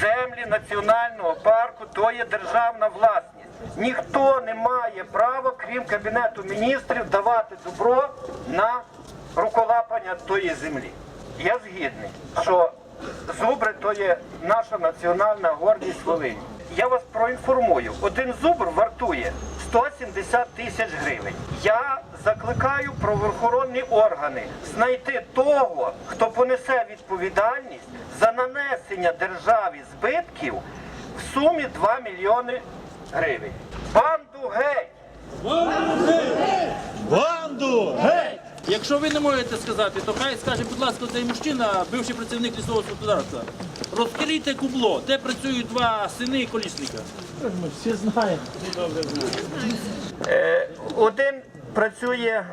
землі національного парку то є державна власність. Ніхто не має права, крім Кабінету міністрів, давати добро на руколапання тої землі. Я згідний, що зубри то є наша національна гордість Волині. Я вас проінформую, один зубр вартує 170 тисяч гривень. Я закликаю правоохоронні органи знайти того, хто понесе відповідальність за нанесення державі збитків в сумі 2 мільйони гривень. Банду геть! Якщо ви не можете сказати, то хай скаже, будь ласка, цей мужчина, бивший працівник лісового господарства. Розкрийте кубло, де працюють два сини колісника. Ми всі знаємо. Е, Один працює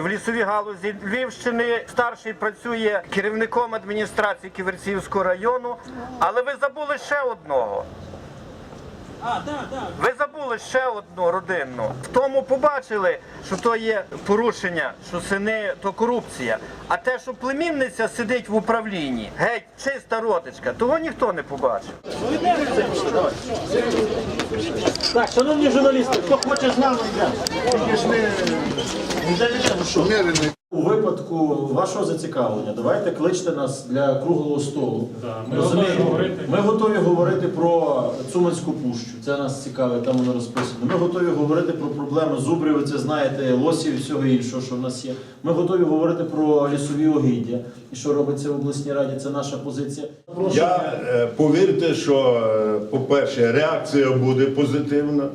в лісовій галузі Львівщини, старший працює керівником адміністрації Ківерцівського району. Але ви забули ще одного. Ви забули ще одну родинну. В тому побачили, що то є порушення, що сини то корупція. А те, що племінниця сидить в управлінні, геть чиста родичка, того ніхто не побачив. Так, шановні журналісти, хто хоче з нами йде. У випадку вашого зацікавлення, давайте кличте нас для круглого столу. ми готові говорити. Ми готові говорити про Цуманську пущу. Це нас цікавить, там воно розписано. Ми готові говорити про проблеми зубрів, це знаєте, лосів і всього іншого, що в нас є. Ми готові говорити про лісові угіддя і що робиться в обласній раді. Це наша позиція. Прошу. Я е, повірте, що, е, по-перше, реакція буде позитивна.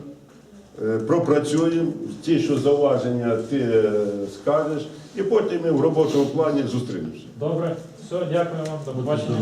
Е, Пропрацюємо ті, що зауваження, ти е, скажеш, і потім ми в робочому плані зустрінемося. Добре, все, дякую вам, до побачення.